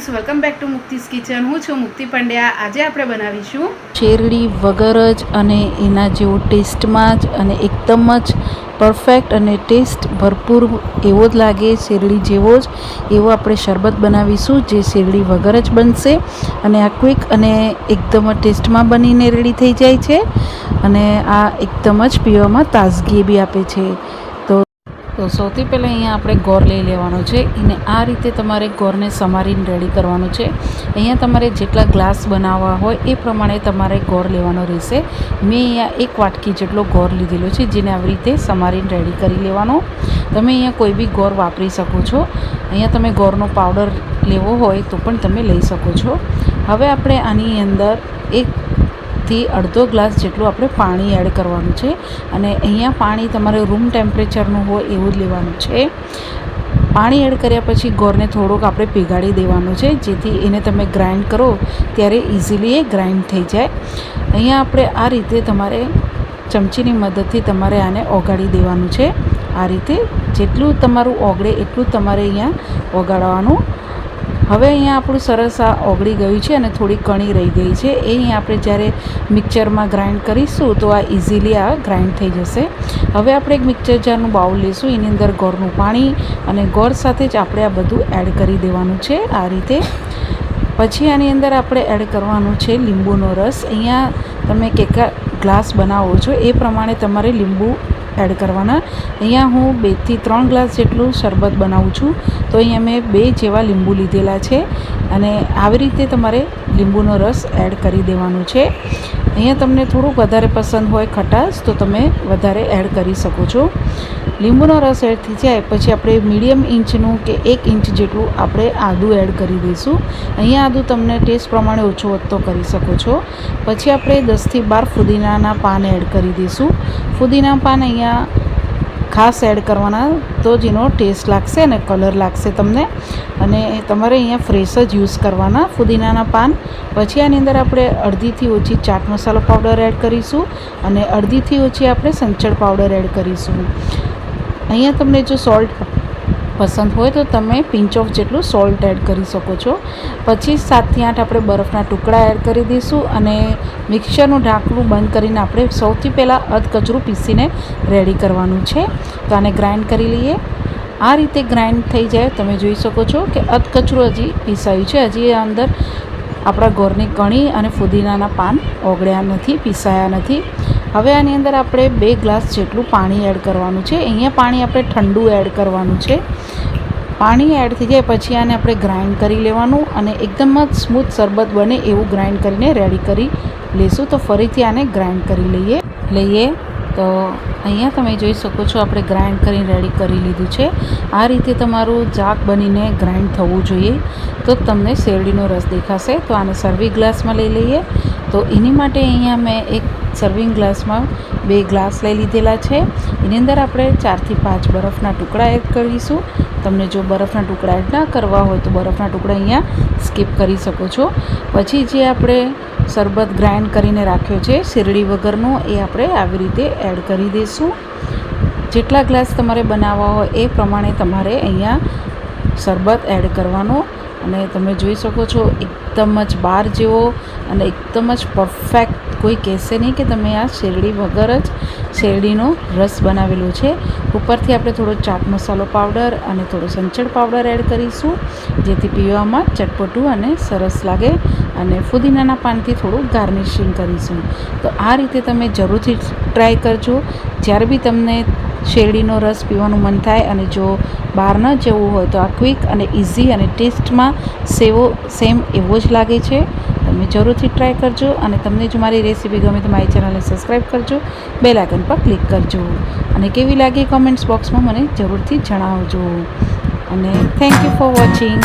Friends welcome back to Mukti's kitchen હું છું મુક્તિ પંડ્યા. આજે આપણે બનાવીશું શેરડી વગર જ અને એના જેવો ટેસ્ટમાં જ અને એકદમ જ પરફેક્ટ અને ટેસ્ટ ભરપૂર એવો જ લાગે શેરડી જેવો જ. એવો આપણે શરબત બનાવીશું જે શેરડી વગર જ બનશે અને આ ક્વિક અને એકદમ જ ટેસ્ટમાં બનીને રેડી થઈ જાય છે. અને આ એકદમ જ પીવામાં તાજગી બી આપે છે. તો સૌથી પહેલાં અહીંયા આપણે ગોળ લઈ લેવાનો છે. એને આ રીતે તમારે ગોળને સમારીને રેડી કરવાનું છે. અહીંયા તમારે જેટલા ગ્લાસ બનાવવા હોય એ પ્રમાણે તમારે ગોળ લેવાનો રહેશે. મેં અહીંયા એક વાટકી જેટલો ગોર લીધેલો છે, જેને આવી રીતે સમારીને રેડી કરી લેવાનો. તમે અહીંયા કોઈ બી ગોળ વાપરી શકો છો. અહીંયા તમે ગોળનો પાવડર લેવો હોય તો પણ તમે લઈ શકો છો. હવે આપણે આની અંદર એક થી અડધો ગ્લાસ જેટલું આપણે પાણી એડ કરવાનું છે. અને અહીંયા પાણી તમારે રૂમ ટેમ્પરેચરનું હોય એવું જ લેવાનું છે. પાણી એડ કર્યા પછી ગોળને થોડોક આપણે પીગાળી દેવાનું છે, જેથી એને તમે ગ્રાઇન્ડ કરો ત્યારે ઇઝીલી એ ગ્રાઇન્ડ થઈ જાય. અહીંયા આપણે આ રીતે તમારે ચમચીની મદદથી તમારે આને ઓગાળી દેવાનું છે. આ રીતે જેટલું તમારું ઓગળે એટલું તમારે અહીંયા ઓગાળવાનું હવે અહીંયા આપણું સરસ આ ઓગળી ગયું છે અને થોડી કણી રહી ગઈ છે. એ અહીંયા આપણે જ્યારે મિક્સરમાં ગ્રાઇન્ડ કરીશું તો આ ઇઝીલી આ ગ્રાઇન્ડ થઈ જશે. હવે આપણે એક મિક્સર જારનું બાઉલ લઈશું. એની અંદર ગોળનું પાણી અને ગોળ સાથે જ આપણે આ બધું એડ કરી દેવાનું છે આ રીતે. પછી આની અંદર આપણે એડ કરવાનું છે લીંબુનો રસ. અહીંયા તમે કેટલા ગ્લાસ બનાવો છો એ પ્રમાણે તમારે લીંબુ એડ કરવાના. અહીંયા હું બેથી ત્રણ ગ્લાસ જેટલું શરબત બનાવું છું. તો અહીંયા મેં બે જેવા લીંબુ લીધેલા છે અને આવી રીતે તમારે લીંબુનો રસ એડ કરી દેવાનો છે. અહીંયા તમને થોડુંક વધારે પસંદ હોય ખટાશ તો તમે વધારે એડ કરી શકો છો. લીંબુનો રસ એડ થઈ જાય પછી આપણે મીડિયમ ઇંચનું કે એક ઇંચ જેટલું આપણે આદું એડ કરી દઈશું. અહીંયા આદું તમને ટેસ્ટ પ્રમાણે ઓછો વધતો કરી શકો છો. પછી આપણે દસથી બાર ફુદીનાના પાન એડ કરી દઈશું. ફુદીના પાન અહીંયા ખાસ એડ કરવાના તો જ એનો ટેસ્ટ લાગશે અને કલર લાગશે તમને. અને તમારે અહીંયા ફ્રેશ જ યુઝ કરવાના ફુદીનાના પાન. પછી આની અંદર આપણે અડધીથી ઓછી ચાટ મસાલો પાવડર એડ કરીશું અને અડધીથી ઓછી આપણે સંચળ પાવડર એડ કરીશું. અહીંયા તમને જો સોલ્ટ પસંદ હોય તો તમે પિંચ ઓફ જેટલું સોલ્ટ એડ કરી શકો છો. પછી સાતથી આઠ આપણે બરફના ટુકડા એડ કરી દઈશું અને મિક્સરનું ઢાંકણું બંધ કરીને આપણે સૌથી પહેલાં અધકચરું પીસીને રેડી કરવાનું છે. તો આને ગ્રાઇન્ડ કરી લઈએ. આ રીતે ગ્રાઇન્ડ થઈ જાય. તમે જોઈ શકો છો કે અધકચરું હજી પીસાયું છે. હજી અંદર આપણા ગોરની કણી અને ફુદીનાના પાન ઓગળ્યા નથી, પીસાયા નથી. હવે આની અંદર આપણે બે ગ્લાસ જેટલું પાણી એડ કરવાનું છે. અહીંયા પાણી આપણે ઠંડુ એડ કરવાનું છે. પાણી એડ થઈ જાય પછી આને આપણે ગ્રાઇન્ડ કરી લેવાનું અને એકદમ જ સ્મૂથ શરબત બને એવું ગ્રાઇન્ડ કરીને રેડી કરી લેશું. તો ફરીથી આને ગ્રાઇન્ડ કરી લઈએ. લઈએ. તો અહીંયા તમે જોઈ શકો છો આપણે ગ્રાઇન્ડ કરીને રેડી કરી લીધું છે. આ રીતે તમારું જાક બનીને ગ્રાઇન્ડ થવું જોઈએ. તો તમને શેરડીનો રસ દેખાશે. તો આને સર્વિંગ ગ્લાસમાં લઈ લઈએ. તો એની માટે અહીંયા મેં એક સર્વિંગ ગ્લાસમાં બે ગ્લાસ લઈ લીધેલા છે. એની અંદર આપણે ચારથી પાંચ બરફના ટુકડા એડ કરીશું. તમને જો બરફના ટુકડા એડ ના કરવા હોય તો બરફના ટુકડા અહીંયા સ્કીપ કરી શકો છો. પછી જે આપણે શરબત ગ્રાઇન્ડ કરીને રાખ્યો છે, શેરડી વગરનો, એ આપણે આવી રીતે એડ કરી દઈશું. જેટલા ગ્લાસ તમારે બનાવવા હોય એ પ્રમાણે તમારે અહીંયા શરબત એડ કરવાનો અને તમે જોઈ શકો છો, એકદમ જ બાર જેવો અને એકદમ જ પરફેક્ટ કોઈ કહેશે નહીં કે તમે આ શેરડી વગર જ શેરડીનો રસ બનાવેલો છે. ઉપરથી આપણે થોડો ચાટ મસાલો પાવડર અને થોડો સંચળ પાવડર એડ કરીશું, જેથી પીવામાં ચટપટું અને સરસ લાગે અને ફુદીનાના પાનથી થોડું ગાર્નિશિંગ કરીશું. તો આ રીતે તમે જરૂરથી ટ્રાય કરજો. જ્યારે બી તમને શેરડીનો રસ પીવાનું મન થાય અને જો બહાર ન જવું હોય તો આ ક્વિક અને ઇઝી અને ટેસ્ટમાં સેવો સેમ એવો જ લાગે છે. તમે જરૂરથી ટ્રાય કરજો અને તમને જો મારી રેસીપી ગમે તો મારી ચેનલને સબસ્ક્રાઈબ કરજો, બેલ આઇકન પર ક્લિક કરજો અને કેવી લાગી કમેન્ટ્સ બોક્સમાં મને જરૂરથી જણાવજો. અને થેન્ક યુ ફોર વોચિંગ.